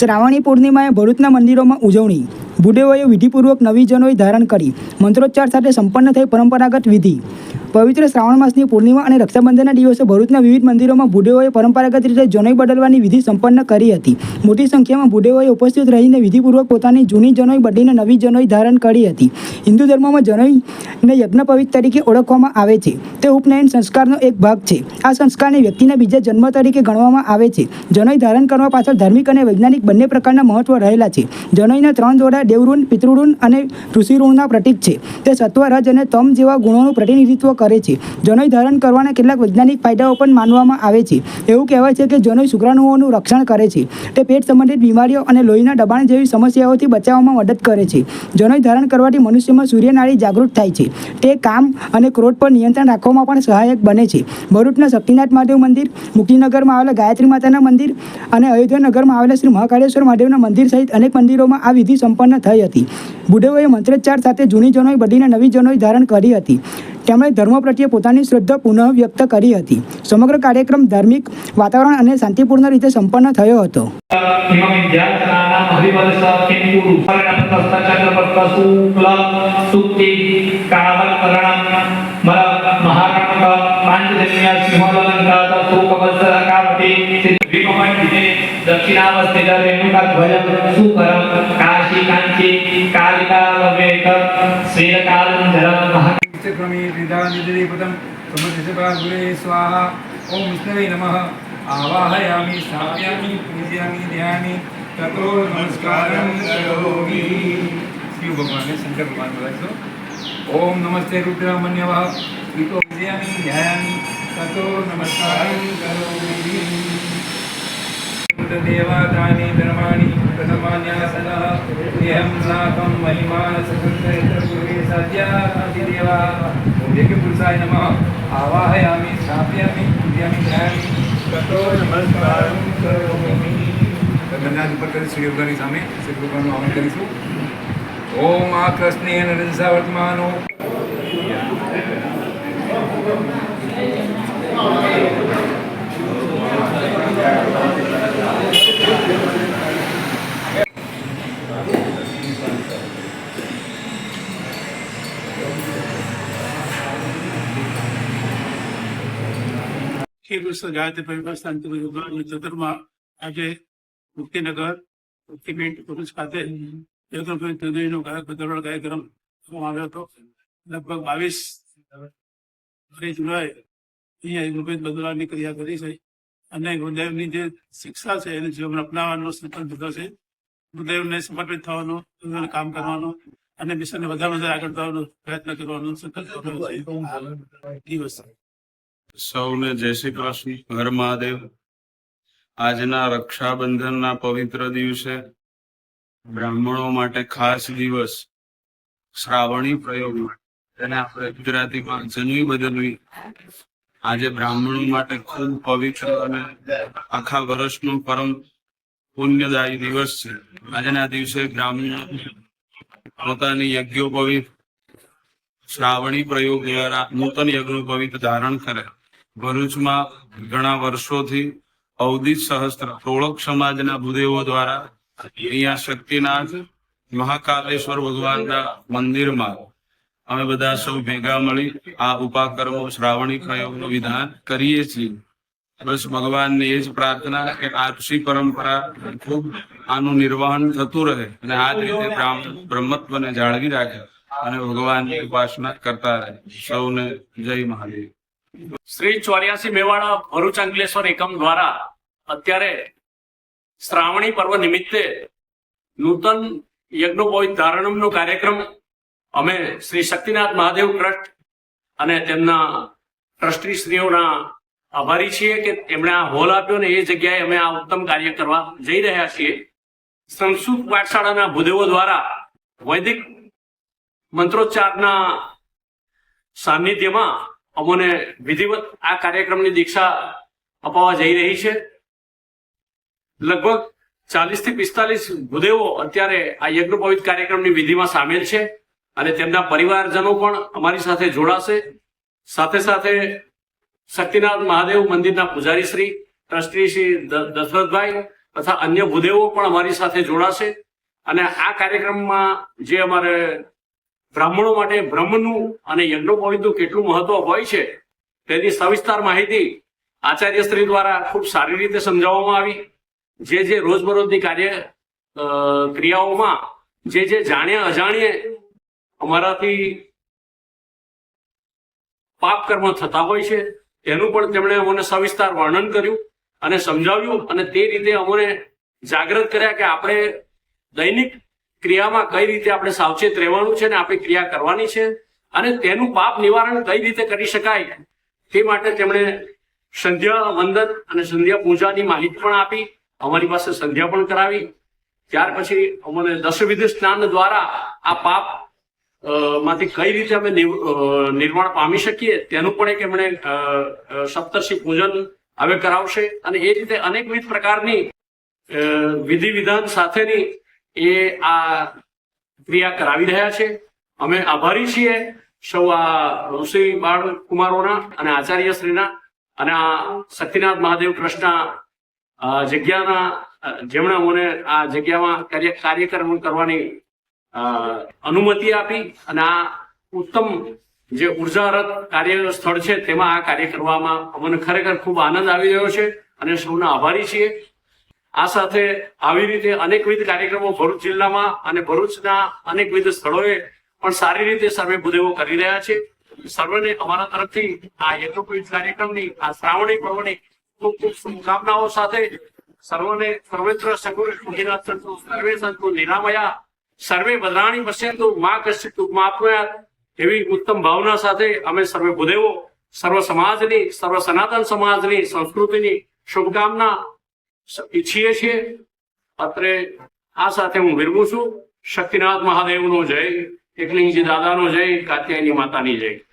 શ્રાવણી પૂર્ણિમાએ ભરૂચના મંદિરોમાં ઉજવણી. ભૂદેવોએ વિધિપૂર્વક નવી જનોઈ ધારણ કરી. મંત્રોચ્ચાર સાથે સંપન્ન થઈ પરંપરાગત વિધિ. પવિત્ર શ્રાવણ માસની પૂર્ણિમા અને રક્ષાબંધનના દિવસે ભરૂચના વિવિધ મંદિરોમાં ભૂદેવોએ પરંપરાગત રીતે જનોઈ બદલવાની વિધિ સંપન્ન કરી હતી. મોટી સંખ્યામાં ભૂદેવોએ ઉપસ્થિત રહીને વિધિપૂર્વક પોતાની જૂની જનોઈ બદલીને નવી જનોઈ ધારણ કરી હતી. હિન્દુ ધર્મમાં જનોઈને યજ્ઞપવિત તરીકે ઓળખવામાં આવે છે. તે ઉપનયન સંસ્કારનો એક ભાગ છે. આ સંસ્કારને વ્યક્તિના બીજા જન્મ તરીકે ગણવામાં આવે છે. જનોઈ ધારણ કરવા પાછળ ધાર્મિક અને વૈજ્ઞાનિક બંને પ્રકારના મહત્વ રહેલા છે. જનોઈના ત્રણ જોડા દેવઋણ પિતૃઋણ અને ઋષિઋણના પ્રતીક છે. તે સત્વ રજ અને તમ જેવા ગુણોનું પ્રતિનિધિત્વ કરે છે. જનોઈ ધારણ કરવાના કેટલાક વૈજ્ઞાનિક ફાયદાઓ પણ માનવામાં આવે છે. એવું કહેવાય છે કે જનોઈ શુક્રાણુઓનું રક્ષણ કરે છે. તે પેટ સંબંધિત બીમારીઓ અને લોહીના દબાણ જેવી સમસ્યાઓથી બચાવવામાં મદદ કરે છે. જનોઈ ધારણ કરવાથી મનુષ્યમાં સૂર્યનાળી જાગૃત થાય છે. તે કામ અને ક્રોધ પર નિયંત્રણ રાખવામાં પણ સહાયક બને છે. ભરૂચના શક્તિનાથ મહાદેવ મંદિર, મુક્તિનગરમાં આવેલા ગાયત્રી માતાના મંદિર અને અયોધ્યાનગરમાં આવેલા શ્રી મહાકાળેશ્વર મહાદેવના મંદિર સહિત અનેક મંદિરોમાં આ વિધિ સંપન્ન થઈ હતી. બુડેવોએ મંત્રોચ્ચાર સાથે જૂની જનોઈ બદલીને નવી જનોઈ ધારણ કરી હતી. તેમણે ધર્મ પ્રત્યે પોતાની શ્રદ્ધા પુનઃ વ્યક્ત કરી હતી. સમગ્ર કાર્યક્રમ ધાર્મિક વાતાવરણ અને શાંતિપૂર્ણ રીતે સંપન્ન થયો હતો. ઇમામ ઇજાતના समतिसभागुरे स्वाहा। ॐ विष्णवे नमः। आवाहयामि, स्थापयामि, पूजयामि, ध्यायामि। ततो नमस्कारं शिव भगवान ने शंकर भगवान बोला तो ओम नमस्ते रुद्रमन्यवः ईतो पूजयामि, ध्यायामि। ततो नमस्कारं करोमि। देवादानि धर्माणि ઈશાય નમઃ આવાહયામિ સ્થાપયામિ પૂજયામિ ગ્રહામિ કતો નમસ્કારમ કરોમિ ગંગાજ ઉપર કરી શ્રી સામે શ્રી ભગવાનનું કરીશું ઓમ આકર સ્નેહ નરંસા વર્તમાનો શ્રી ગાયત્રી પરિવાર શાંતિ યોગા ચતુરમાં આજે મુક્તિનગર મુક્તિપીઠ પુરુષ ખાતે ચતુર્ભાઈ ગાયક બદલવાનો કાર્યક્રમ આવ્યો હતો. લગભગ બાવીસ જુલાઈ અહીંયા યજ્ઞભાઈ બદલવાની ક્રિયા કરી છે અને ગુરુદેવની જે શિક્ષા છે એને જીવન અપનાવવાનો સંકલ્પ લીધો છે. ગુરુદેવને સમર્પિત થવાનો કામ કરવાનો અને મિશનને વધારે વધારે આગળ થવાનો પ્રયત્ન કરવાનો સંકલ્પ દિવસ સૌને જય શ્રી કૃષ્ણ. હર મહાદેવ. આજના રક્ષાબંધનના પવિત્ર દિવસે બ્રાહ્મણો માટે ખાસ દિવસ શ્રાવણી પ્રયોગ તેને આપણે ગુજરાતીમાં જન્મી બદલવી. આજે બ્રાહ્મણો માટે ખૂબ પવિત્ર અને આખા વર્ષનો પરમ પુણ્યદાયી દિવસ છે. આજના દિવસે બ્રાહ્મણ પોતાની યજ્ઞોપવિત શ્રાવણી પ્રયોગ દ્વારા નૂતન યજ્ઞોપવિત ધારણ કરે. ભરૂચમાં ઘણા વર્ષોથી અવધિ સહસ્ત્ર પ્રોળક સમાજના ભૂદેવો દ્વારા અહીંયા શક્તિનાથ, મહાકાલેશ્વર ભગવાનના મંદિરમાં અમે બધા સૌ ભેગા મળી આ ઉપાકર્મો શ્રાવણી પ્રયોગનું વિધાન કરીએ છીએ. બસ ભગવાનને એ જ પ્રાર્થના કે આપસી પરંપરા ખૂબ આનું નિર્વહન થતું રહે અને આ જ રીતે બ્રહ્મત્વને જાળવી રાખે અને ભગવાનની ઉપાસના કરતા રહે. સૌને જય મહાદેવ. શ્રી ચોર્યાસી મેવાડા ભરૂચ અંકલેશ્વર એકમ દ્વારા અત્યારે શ્રાવણી પર્વ નિમિત્તે નૂતન યજ્ઞોપવિત ધારણમનો કાર્યક્રમ અમે શ્રી શક્તિનાથ મહાદેવ ટ્રસ્ટ અને તેમના ટ્રસ્ટી શ્રીઓના આભારી છીએ કે એમણે આ હોલ આપ્યો ને એ જગ્યાએ અમે આ ઉત્તમ કાર્ય કરવા જઈ રહ્યા છીએ. સંસ્કૃત પાઠશાળાના ભૂદેવો દ્વારા વૈદિક મંત્રોચ્ચારના સાનિધ્યમાં અમોને વિધિવત આ કાર્યક્રમની દીક્ષા અપાવવા જઈ રહી છે. લગભગ ચાલીસથી પિસ્તાલીસ ગુદેવો અત્યારે આ યજ્ઞોપવિત કાર્યક્રમની વિધિમાં સામેલ છે અને તેમના પરિવારજનો પણ અમારી સાથે જોડાશે. સાથે સાથે શક્તિનાથ મહાદેવ મંદિરના પૂજારી શ્રી, ટ્રસ્ટી શ્રી દશરથભાઈ તથા અન્ય ભૂદેવો પણ અમારી સાથે જોડાશે. અને આ કાર્યક્રમમાં જે અમારે બ્રાહ્મણો માટે બ્રહ્મનું અને યજ્ઞોપવિતનું કેટલું મહત્વ હોય છે, તેની સવિસ્તાર માહિતી આચાર્યશ્રી દ્વારા ખૂબ સારી રીતે સમજાવવામાં આવી. જે જે રોજબરોજની કાર્ય ક્રિયાઓમાં જે જે જાણ્યા અજાણ્યે અમારાથી પાપ કર્મ થતા હોય છે, તેનું પણ તેમણે અમને સવિસ્તાર વર્ણન કર્યું અને સમજાવ્યું અને તે રીતે અમને જાગૃત કર્યા કે આપણે દૈનિક ક્રિયામાં કઈ રીતે આપણે સાવચેત રહેવાનું છે અને આપણી ક્રિયા કરવાની છે અને તેનું પાપ નિવારણ કઈ રીતે કરી શકાય તે માટે તેમણે સંધ્યા વંદન અને સંધ્યા પૂજાની માહિતી પણ આપી, અમારી પાસે સંધ્યા પણ કરાવી. ત્યાર પછી અમને દશવિધ સ્નાન દ્વારા આ પાપમાંથી કઈ રીતે અમે નિર્વાણ પામી શકીએ તેનું પણ એક એમણે સપ્તર્ષિ પૂજન હવે કરાવશે. અને એ રીતે અનેકવિધ પ્રકારની વિધિ વિધાન સાથેની એ આ ક્રિયા કરાવી રહ્યા છે. અમે આભારી છીએ સૌ આ ઋષિ બાળ કુમારોના અને આચાર્યશ્રીના અને આ શક્તિનાથ મહાદેવ ટ્રસ્ટના જગ્યાના જેમણે મને આ જગ્યામાં કાર્ય, કાર્યક્રમ કરવાની અનુમતિ આપી અને આ ઉત્તમ જે ઉર્જારત કાર્ય સ્થળ છે તેમાં આ કાર્ય કરવામાં અમને ખરેખર ખૂબ આનંદ આવી રહ્યો છે અને સૌના આભારી છીએ. આ સાથે આવી રીતે અનેકવિધ કાર્યક્રમો ભરૂચ જિલ્લામાં અને ભરૂચના અનેકવિધ સ્થળોએ પણ સારી રીતે સર્વે ભૂદેવો કરી રહ્યા છે. સર્વને અમારા તરફથી આ યજ્ઞોપવિત કાર્યક્રમની, આ શ્રાવણી પર્વની ખૂબ ખૂબ શુભકામનાઓ સાથે સર્વને સર્વત્ર સગુર સંતુ, સર્વે સંતુ નિરામયા, સર્વે ભદ્રાણી પશ્યંતુ મા કશ્ચિત માપયા એવી ઉત્તમ ભાવના સાથે અમે સર્વે ભૂદેવો, સર્વ સમાજની, સર્વ સનાતન સમાજની, સંસ્કૃતિની શુભકામના ઈચ્છીએ છીએ, અત્રે આ સાથે હું વિરવું છું. શક્તિનાથ મહાદેવનો જય, એકલિંગજી દાદાનો જય, કાત્યાયની માતાની જય.